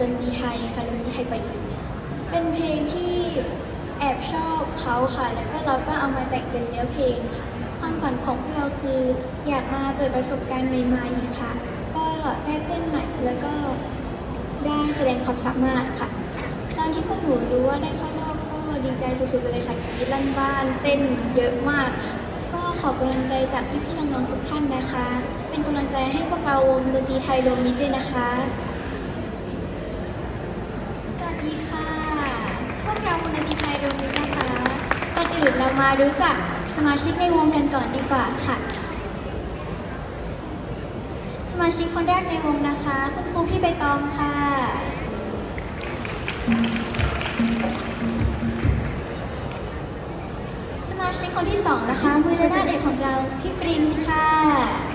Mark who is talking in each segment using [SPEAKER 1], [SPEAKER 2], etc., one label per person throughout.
[SPEAKER 1] ดนตรีไทยค่ะดนตรีไทยประยุกต์เป็นเพลงที่แอบชอบเขาค่ะ แล้วก็เราก็เอามาแต่งเป็นเนื้อเพลงค่ะ ความฝันของพวกเราคือ อยากมาเปิดประสบการณ์ใหม่ๆค่ะ ก็ได้เพื่อนใหม่แล้วก็ได้แสดงความสามารถค่ะ ตอนที่พวกหนูรู้ว่าได้เข้ารอบก็ดีใจสุดๆไปเลยค่ะกรีดลั่นบ้านเต้นเยอะมาก ก็ขอกำลังใจจากพี่ๆน้องๆทุกท่านนะคะ เป็นกำลังใจให้พวกเราวงดนตรีไทยรวมมิตรด้วยนะคะ ดีค่ะ พวกเราวงดนตรีไทยรวมมิตรนะคะ ก่อนอื่นเรามารู้จักสมาชิกในวงกันก่อนดีกว่าค่ะ สมาชิกคนแรกในวงนะคะ คุณครูพี่ใบตองค่ะ สมาชิกคนที่สองนะคะ มือระนาดเอกของเราพี่ปรินค่ะ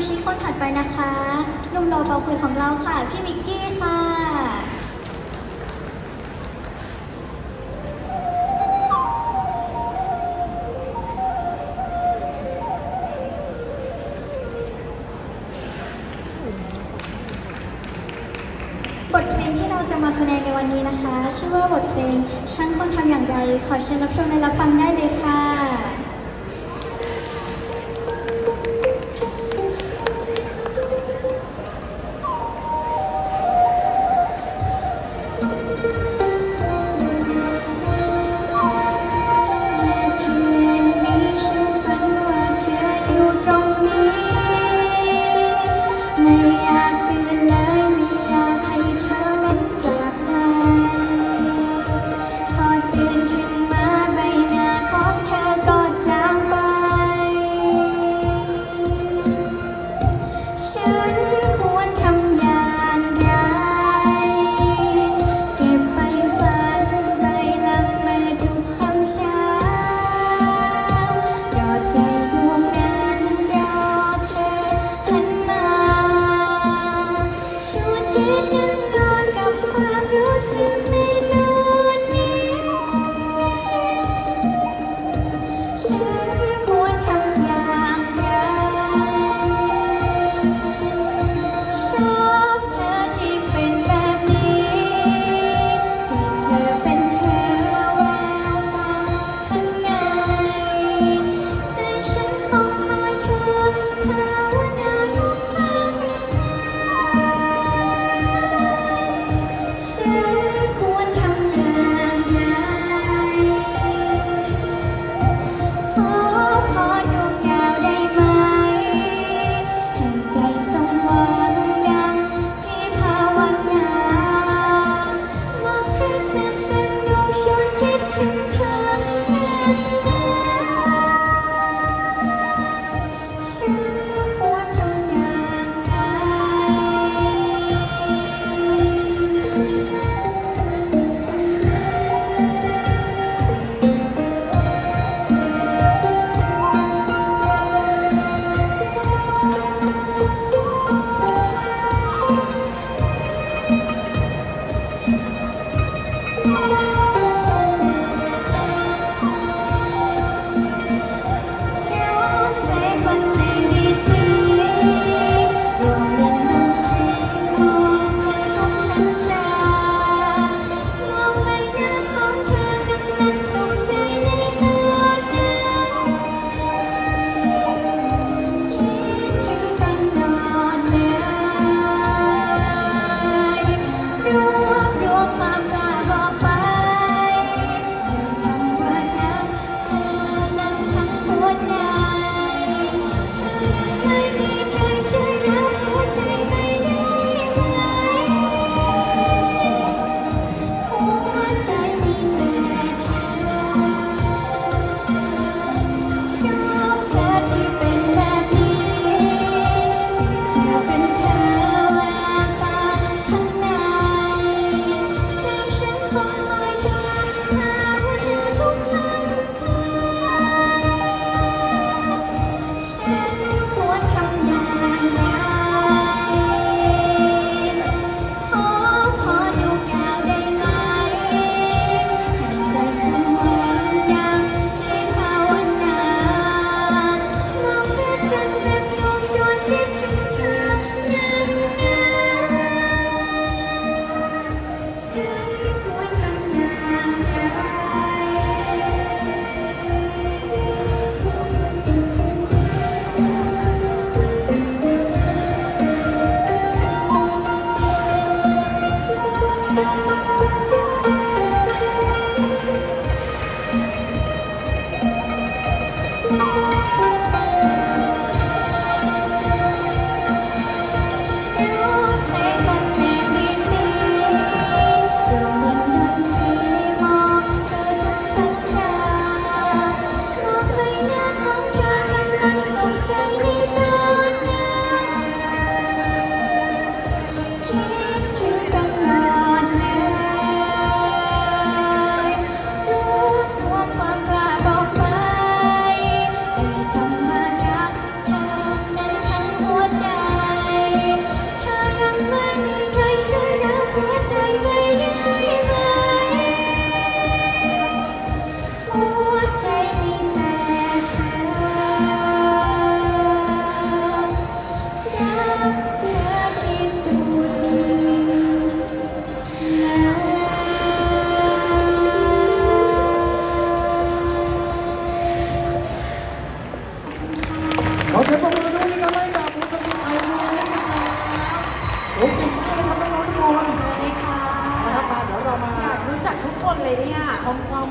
[SPEAKER 1] มาชิกคนถัดไปนะคะนุ่มโลเบาคุยของเราค่ะ พี่มิกกี้ค่ะ บทเพลงที่เราจะมาแสดงในวันนี้นะคะ ชื่อว่าบทเพลงช่างคนทำอย่างไร ขอเชิญรับชมและรับฟังได้เลยค่ะ
[SPEAKER 2] I'm losing.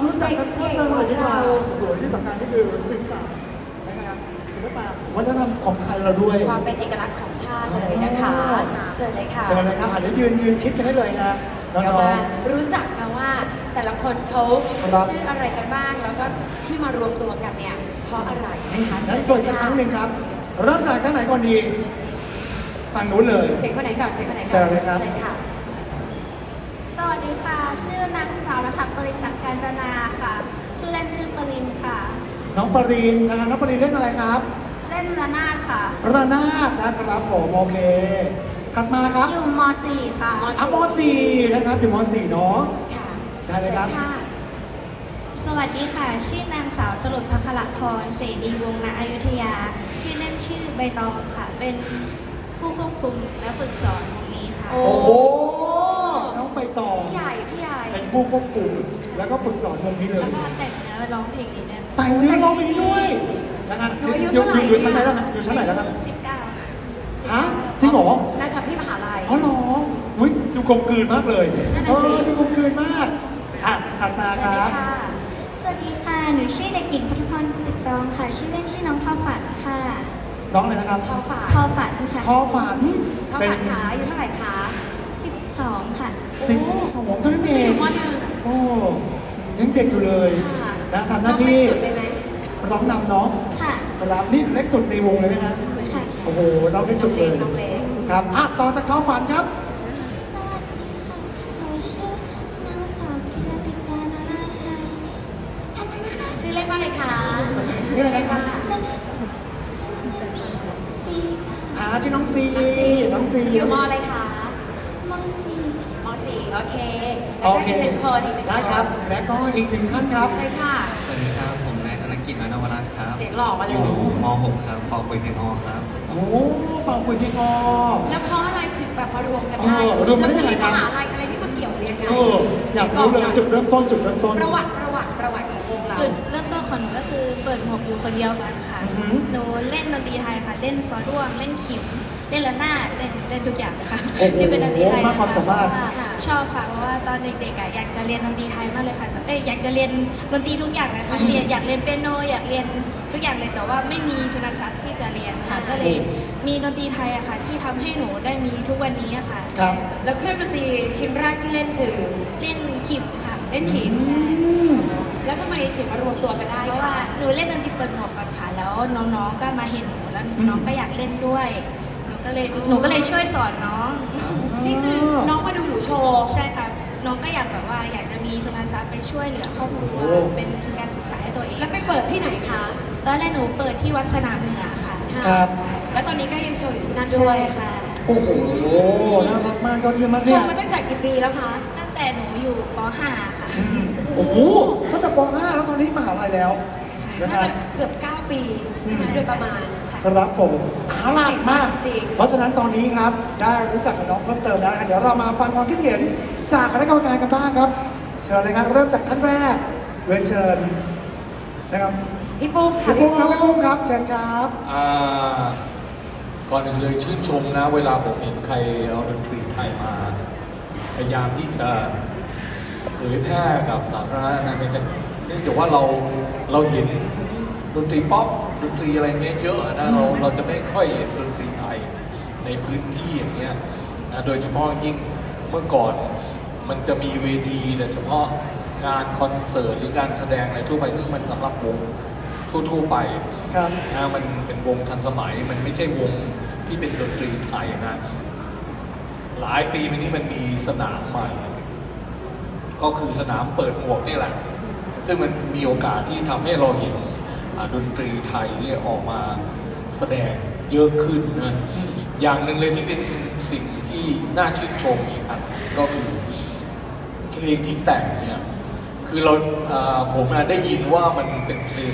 [SPEAKER 2] รู้จักกันเพิ่มเติมหน่อยดีกว่าโดยที่สำคัญนี่คือสืบสานนะครับศิลปะวัฒนธรรมของไทยเราด้วย
[SPEAKER 3] ความเป็นเอกลักษณ์ของชาติเลยนะคะ เชิญเลยค่ะ
[SPEAKER 2] เชิญเลยครับอะเดี๋ยวยืนยืนชิดกันได้เลยนะน้
[SPEAKER 3] เดี๋ยว
[SPEAKER 2] อง
[SPEAKER 3] มารู้จักนะว่า แต่ละคนเขา
[SPEAKER 2] ครับ
[SPEAKER 3] ชื่ออะไรกันบ้าง แล้วก็ที่มารวมตัวกันเนี่ยเพราะอะไรนะคะ
[SPEAKER 2] ๆ
[SPEAKER 3] เชิ
[SPEAKER 2] งั้น
[SPEAKER 3] ญ
[SPEAKER 2] เปิด
[SPEAKER 3] เลย
[SPEAKER 2] สักค
[SPEAKER 3] ค่ะ
[SPEAKER 2] รั้งหนึ่งครับ เริ่มจากท่านไหนก่อนดีฝั่งนู้นเลย
[SPEAKER 3] เสียงคนไหนก่อนเสียงคนไหนก่อน
[SPEAKER 2] เชิญเลยครับ
[SPEAKER 3] เชิญค่ะ
[SPEAKER 4] สวัสดีค่ะ ชื่อนางสาวรัฐปรินจากการจนาค่ะ ชื่อเล่นชื่อปรินค่ะ
[SPEAKER 2] น้องปรีนนะครับน้องปรีนเล่นอะไรครับ
[SPEAKER 4] เล่นระนาดค่ะ
[SPEAKER 2] ระนาดนะครับผมโอเค ถัดมาครับ
[SPEAKER 4] อยู่ม .4 ค่ะ
[SPEAKER 3] ม
[SPEAKER 2] อะมสี่นะครับอยู่มสี่เนาะ
[SPEAKER 3] ค่ะ
[SPEAKER 2] ได้เลยครับ
[SPEAKER 3] ชิญค่ะ
[SPEAKER 4] สวัสดีค่ะ ชื่อนางสาวจรดพัคละพรเสดีวงศ์ณอยุธยา ชื่อเล่นชื่อใบตองค่ะ เป็นผู้ควบคุมและฝึกสอนวงนี้ค่ะ
[SPEAKER 3] โอ้
[SPEAKER 2] โอ้โหน้องใบตอง
[SPEAKER 3] พี่ใหญ่พี่ใหญ่
[SPEAKER 2] เป็น ผู้ควบคุม แล้วก็ฝึกสอนวงนี้เลย
[SPEAKER 4] แล้วก็แต่งเนื้อร้องเพลงนี้ด้วย
[SPEAKER 2] แต่งเนื้อร้องเพลงนี้ด้วยนะฮะ
[SPEAKER 3] หนูอายุ
[SPEAKER 2] อยู่
[SPEAKER 3] เท่าไหร่
[SPEAKER 2] อยู่ชั้นไหนแล้วฮะอยู่ชั้นไหนแล้วครับ
[SPEAKER 4] สิบเก้าค่ะ
[SPEAKER 2] ฮะจริงเหรอ
[SPEAKER 3] น่าจะพี่มหาลัย
[SPEAKER 2] อ๋อเหรออุ้ยดูกลมกลืนมากเลย
[SPEAKER 3] นั่น
[SPEAKER 2] เอ
[SPEAKER 3] น่ะสิ
[SPEAKER 2] อดูกลมกลืนมากอะถัดมา
[SPEAKER 3] เชิ
[SPEAKER 2] ค
[SPEAKER 3] ญเล
[SPEAKER 2] รั
[SPEAKER 3] ย
[SPEAKER 2] บ
[SPEAKER 3] ค่ะ
[SPEAKER 4] สวัสดีค่ะ หนูชื่อเด็กหญิงพัฒพรติดตองค่ะ ชื่อเล่นชื่อน้องทอฝันค่ะ
[SPEAKER 2] น้องเลยนะครับ
[SPEAKER 3] ทองฝา
[SPEAKER 4] ทอฝันค่ะ
[SPEAKER 2] พอฝัน
[SPEAKER 3] ทอง
[SPEAKER 2] เป็น
[SPEAKER 3] ฝาขาอายุเท่าไหร่คะ
[SPEAKER 4] สิบสองค่ะ
[SPEAKER 2] สิบ สองเท่านั้นเอ
[SPEAKER 3] จะองยู่มหนึ่ง
[SPEAKER 2] โอ้ยังเด็กอยู่เลย
[SPEAKER 3] ค่ะ
[SPEAKER 2] นะทำหน้า
[SPEAKER 3] องเล็
[SPEAKER 2] ที่
[SPEAKER 3] กสุดเลยไหม
[SPEAKER 2] ร้องนำน้อง
[SPEAKER 4] ค่ะ
[SPEAKER 2] ครับนี่เล็กสุดในวงเลยไหมฮะ
[SPEAKER 4] ค่ะ
[SPEAKER 2] โอ้โหน้องเล็กสุดเลย
[SPEAKER 3] น้องเล็ก
[SPEAKER 2] ครับอะต่อจากเขาฝันครับ
[SPEAKER 4] สวัสดีค่ะ หนูชื่อนางสาวธีรติกานาราไทยทำไมนะคะ
[SPEAKER 3] ชื่อเล่นว่าอะไรคะ
[SPEAKER 2] ชื่ออะไรนะครับ
[SPEAKER 4] นั่นซี
[SPEAKER 2] อ่าชื่อน้องซี
[SPEAKER 3] น้องซี
[SPEAKER 2] น้องซี
[SPEAKER 3] อยู่มอะไรคะ
[SPEAKER 4] มอซี
[SPEAKER 3] มสี่โอเค
[SPEAKER 2] โอ
[SPEAKER 3] แล้วก็
[SPEAKER 2] เค
[SPEAKER 3] อีกหนึ่งคนอีกหนึ่งคน
[SPEAKER 2] ได้ครับ และก็อีกหนึ่งท่านครับ
[SPEAKER 3] ใช่ค่ะ
[SPEAKER 5] สวัสดีครับ ผมนายธนกิจมานวรัตน์ครับ
[SPEAKER 3] เสียงหล่อมาเลย
[SPEAKER 5] อยู่ม .6 ครับปอคุยเพลงออครับ
[SPEAKER 2] โอ้เป่าคุยเพลงออ
[SPEAKER 3] แล้วเพราะอะไรถึงแบบมารวมกัน
[SPEAKER 2] เอ
[SPEAKER 3] ได้
[SPEAKER 2] อรวมกันได้ยังไงครับ
[SPEAKER 3] แล้วมีมหาลัยอะไรที่มาเกี่ยวเรียงกัน
[SPEAKER 2] เอออยากรู้เลยจุดเริ่มต้นจุดเริ่มต้น
[SPEAKER 3] ประวัติประวัติประวัติของวงเรา
[SPEAKER 4] จุดเริ่มต้นของหนูก็คือเปิดหมวกอยู่คนเดียวกันค่ะ
[SPEAKER 2] อือหือ
[SPEAKER 4] หนูเล่นดนตรีไทยค่ะ เล่นซอด้วง เล่นขิม เล่นระนาดเล่นเล่นทุกอย่างเลยค่ะ
[SPEAKER 2] โอ้โห
[SPEAKER 4] ที่เป็นดนตรีไทย
[SPEAKER 2] มากความสามารถ
[SPEAKER 4] เพะว่ชอบค่ะเพราะว่าตอนเด็กๆอะอยากจะเรียนดนตรีไทยมากเลยค่ะแบบเอ้ยอยากจะเรียนดนตรีทุกอย่างเลยค่ะเรียนอยากเรียนเปียโนอยากเรียนทุกอย่างเลยแต่ว่าไม่มีทุนทรัพย์ที่จะเรียนค่ะก็เลยมีดนตรีไทยอะค่ะ ที่ทำให้หนูได้มีทุกวันนี้อะค่ะ
[SPEAKER 2] ครับ
[SPEAKER 3] แล้วเครื่องดนตรีชิ้นแรกที่เล่นคือ
[SPEAKER 4] เล่นขิมค่ะ
[SPEAKER 3] เล่นขีม
[SPEAKER 4] ใช่
[SPEAKER 3] แล้วทำไมถึงมารวมตัวกันได้
[SPEAKER 4] เพราะว่า
[SPEAKER 3] คะ
[SPEAKER 4] หนูเล่นดนตรีเปิดหมวกก่อนค่ะ แล้วน้องๆก็มาเห็นหนูแล้วน้องก็อยากเล่นด้วยหนู ก็เลยหนูก็เลยช่วยสอนน้อง
[SPEAKER 3] นี่คือน้องมาดูหนูโชว์
[SPEAKER 4] ใช่ค่ะน้องก็อยากแบบว่าอยากจะมีทุนทรัพย์ไปช่วยเหลือครอบครัว
[SPEAKER 2] โอ้
[SPEAKER 4] เป็นทุนการศึกษาให้ตัวเอง
[SPEAKER 3] แล้วไปเปิดที่ไหนคะ
[SPEAKER 4] ตอนแรกหนูเปิดที่วัดสนามเหนือค่ะ
[SPEAKER 2] ครับ
[SPEAKER 3] แล้วตอนนี้ก็ยังโชว์อยู่ที่นั่น
[SPEAKER 4] ด้
[SPEAKER 3] ด้
[SPEAKER 4] ว
[SPEAKER 3] วยย
[SPEAKER 4] ค่ะ
[SPEAKER 2] โอ้โหน่ารักมากยอดเยี่ยมมาก
[SPEAKER 3] โช
[SPEAKER 2] เนี่ย
[SPEAKER 3] ว์มาตั้งแต่กี่ปีแล้วคะ
[SPEAKER 4] ตั้งแต่หนูอยู่ป .5 ค่ะ
[SPEAKER 2] อืมโอ้โหตั้งแต่ป .5 แล้วตอนนี้มหาลัยแล้วนะค
[SPEAKER 3] น่า
[SPEAKER 2] รับ
[SPEAKER 3] จะเกือบ 9 ปีใช่ไหมโดยประมาณ ค่ะ
[SPEAKER 2] ครับผมเอาล่ะมาก
[SPEAKER 3] จริง
[SPEAKER 2] เพราะฉะนั้นตอนนี้ครับได้รู้จักกับน้องเพิ่มเติมแล้วนะครับเดี๋ยวเรามาฟังความคิดเห็นจากคณะกรรมการกันบ้างครับ เชิญเลยครับเริ่มจากท่านแรกเรียนเชิญนะครับ
[SPEAKER 3] พี่ปุ้มค่ะ
[SPEAKER 2] พี่ปุ้มครับพี่ปุ้มครับเชิญครับ
[SPEAKER 6] อ่าก่อนอื่นเลยชื่นชมนะ เวลาผมเห็นใครเอาดนตรีไทยมาพยายามที่จะเผยแพร่กับสาธารณะนะในเนื่องจากว่าเราเราเห็นดนตรีป๊อป ดนตรีอะไรเงี้ยเยอะนะเราเราจะไม่ค่อยเห็นดนตรีไทยในพื้นที่อย่างเงี้ยนะโดยเฉพาะยิ่งเมื่อก่อนมันจะมีเวทีแต่เฉพาะงานคอนเสิร์ตหรือการแสดงอะไรทั่วไปซึ่งมันสำหรับวงทั่วๆไป
[SPEAKER 2] ครับ
[SPEAKER 6] นะมันเป็นวงทันสมัยมันไม่ใช่วงที่เป็นดนตรีไทยนะหลายปีมานี้มันมีสนามใหม่ ก็คือสนามเปิดหมวกนี่แหละ ซึ่งมันมีโอกาสที่ทำให้เราเห็นอ่า ดนตรีไทยเนี่ยออกมาแสดงเยอะขึ้นนะอย่างหนึ่งเลยที่เป็นสิ่งที่น่าชื่นชมอีกอันก็คือเพลงที่แต่งเนี่ยคือเราอ่าผมอะได้ยินว่ามันเป็นเพลง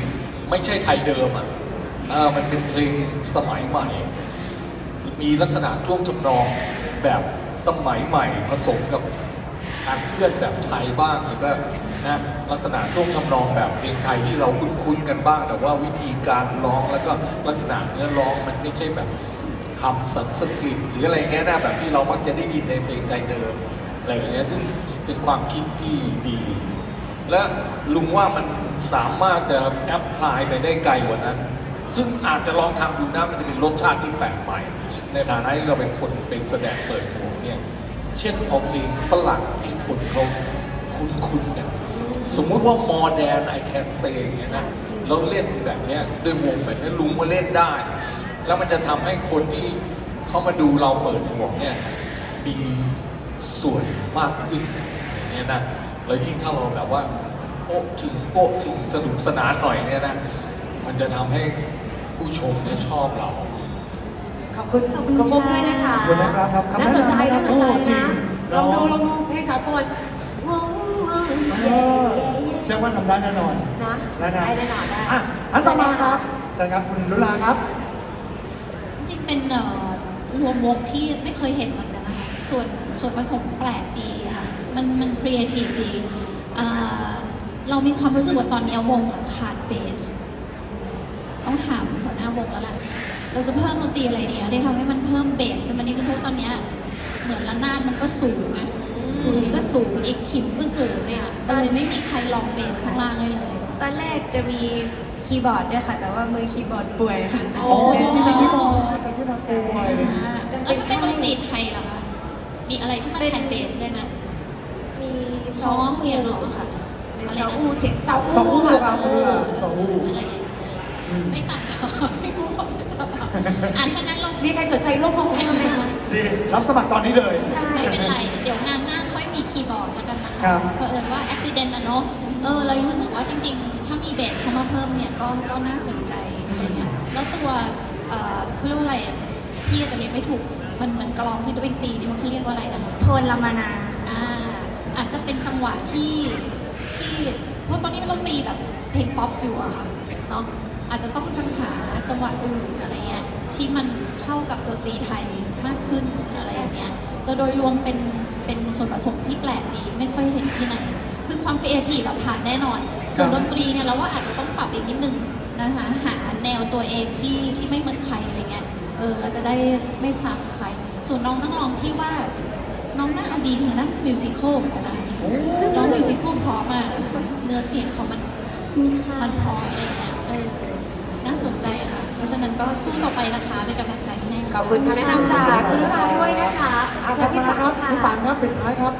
[SPEAKER 6] ไม่ใช่ไทยเดิมอะอ่ามันเป็นเพลงสมัยใหม่ มีลักษณะท่วงทำนองแบบสมัยใหม่ผสมกับการเพื่อนแบบไทยบ้างหรือว่า นะลักษณะท่วงทำนองแบบเพลงไทยที่เราคุ้นๆกันบ้าง แต่ว่าวิธีการร้องแล้วก็ลักษณะเนื้อร้องมันไม่ใช่แบบคำสันสกฤตหรืออะไรเงี้ยนะแบบที่เรามักจะได้ยินในเพลงไทยเดิมอะไรอย่างเงี้ยซึ่งเป็นความคิดที่ดี และลุงว่ามันสามารถจะแอพพลายไปได้ไกลกว่านั้น ซึ่งอาจจะลองทำดูนะมันจะเป็นรสชาติที่แปลกใหม่ ในฐานะที่เราเป็นคนเป็นแสดงเปิดหมวกเนี่ยเช่นเอาเพลงฝรั่งที่คนเขาคุ้นๆกัน สมมุติว่า more than I can say อย่างเงี้ยนะเราเล่นแบบเนี้ยด้วยวงแบบนี้ลุงมาเล่นได้ แล้วมันจะทำให้คนที่เขามาดูเราเปิดหมวกเนี่ยมีส่วนมากขึ้นอย่างเงี้ยนะแล้วยิ่งถ้าเราแบบว่าโป๊ะถึงโป๊ะถึงสนุกสนานหน่อยเนี่ยนะมันจะทำให้ผู้ชมเนี่ยชอบเรา
[SPEAKER 3] ขอบคุณขอบคุณด้วยนะคะ
[SPEAKER 2] ขอบคุณนะครับครับ
[SPEAKER 3] น่าสนใจ
[SPEAKER 2] ครั
[SPEAKER 3] น่า
[SPEAKER 2] บ
[SPEAKER 3] สนใจ
[SPEAKER 2] โอ้จริ
[SPEAKER 3] นะ
[SPEAKER 2] ง
[SPEAKER 3] ลองดูลองดูเพลงสากล
[SPEAKER 2] เออเชื่อว่าทำได้แน่นอน
[SPEAKER 3] นะ
[SPEAKER 2] ได้นะ
[SPEAKER 3] ได้แน่นอนได้
[SPEAKER 2] อะท่านต่อมาครับเชิญครับคุณลุลาครับ
[SPEAKER 7] จริงเป็นเอ่อรวมวงที่ไม่เคยเห็นเหมือนกันนะคะส่วนส่วนผสมแปลกดีค่ะมันมันครีเอทีฟดีอ่าเรามีความรู้สึกว่าตอนนี้วงขาดเบส ต้องถามหัวหน้าวงแล้วแหละเราจะเพิ่มดนตรีอะไรดีอะที่ทำให้มันเพิ่มเบสกันมานี่คือเพราะตอนเนี้ยเหมือนระนาดมันก็สูงอะ คุยก็สูงอีกขิมก็สูงเนี่ยเลยไม่มีใครลองเบสข้างล่างให้เลย
[SPEAKER 1] ตอนแรกจะมีคีย์บอร์ดด้วยค่ะ แต่ว่ามือคีย์บอร์ดป่วยค่ะ
[SPEAKER 2] อ๋อจริงๆเป็นคีย์บอร์ดแต่คีย์บอร์ดป่วย
[SPEAKER 7] อ่าแล้วถ้าเป็นดนตรีไทยล่ะคะมีอะไรที่มันแทนเบสได้ไหม
[SPEAKER 1] มี
[SPEAKER 7] ช้อเพียโน
[SPEAKER 1] ค่ะเป็นซาอูเสียงซา
[SPEAKER 2] สอง
[SPEAKER 1] อู
[SPEAKER 2] อู้
[SPEAKER 1] ค่ะ
[SPEAKER 2] ครับเออสองอู้
[SPEAKER 7] อะไรอย่างเงี้ยไม่ตัดต่อไม่พูดอ่านถ้างั้นเรา
[SPEAKER 3] มีใครสนใจร่วมวงเพิ่มไหมคะ
[SPEAKER 2] ดีรับสมัครตอนนี้เลย
[SPEAKER 1] ใช่
[SPEAKER 7] ไม่เป็นไร เดี๋ยวงานหน้า
[SPEAKER 2] ครั
[SPEAKER 7] คะ
[SPEAKER 2] บ
[SPEAKER 7] เพราะเอิญว่าอุบิเหตุอะเนาะ เออเรารู้สึกว่าจริง ๆ ถ้ามีเบสเข้ามาเพิ่มเนี่ยก็ก็น่าสนใจอะไรเงี้ย แล้วตัวเอ่อเขาเรียกว่าอะไรอะพี่อาจจะเรียกไม่ถูก มันเหมือนกลองที่ตัวเองตีนี่มันเขาเรียกว่าอะไรนะคะ
[SPEAKER 1] โทนละมานา
[SPEAKER 7] อ่าอาจจะเป็นจังหวะที่ที่เพราะตอนนี้เราตีแบบเพลงป๊อปอยู่อะค่ะเนาะอาจจะต้องจังหาจังหวะอื่นอะไรเงี้ยที่มันเข้ากับดนตรีไทยมากขึ้นอะไรอย่างเงี้ยแต่โดยรวมเป็น เป็นส่วนผสมที่แปลกดีไม่ค่อยเห็นที่ไหน คือความครีเอทีฟแบบผ่านแน่นอน ส่วน
[SPEAKER 2] ครับ
[SPEAKER 7] ดนตรีเนี่ยเราว่าอาจจะต้องปรับอีกนิดนึงนะคะหาแนวตัวเองที่ที่ไม่เหมือนใครอะไรเงี้ยเออเราจะได้ไม่ซ้ำใคร ส่วนน้องต้องลองที่ว่าน้องน่าเอาดีทางด้านมิวสิควลเหมือนกันนะน้องมิวสิควลพร้อมอะเนื้อเสียงของมัน
[SPEAKER 1] มีค่ะ
[SPEAKER 7] มันพร้อมอะไรเงี้ยเออน่าสนใจค่ะเพราะฉะนั้นก็สู้ต่อไปนะคะเป็นกำลังใจให้
[SPEAKER 3] ขอบคุณคำแนะนำจากคุณลุลาด้วยนะคะ
[SPEAKER 2] อา
[SPEAKER 3] เชิ
[SPEAKER 2] ส
[SPEAKER 3] ญพี่
[SPEAKER 2] มา
[SPEAKER 3] ปัง
[SPEAKER 2] ครับ
[SPEAKER 3] ค่ะ
[SPEAKER 2] พี่ปังครับปิดท้ายครับ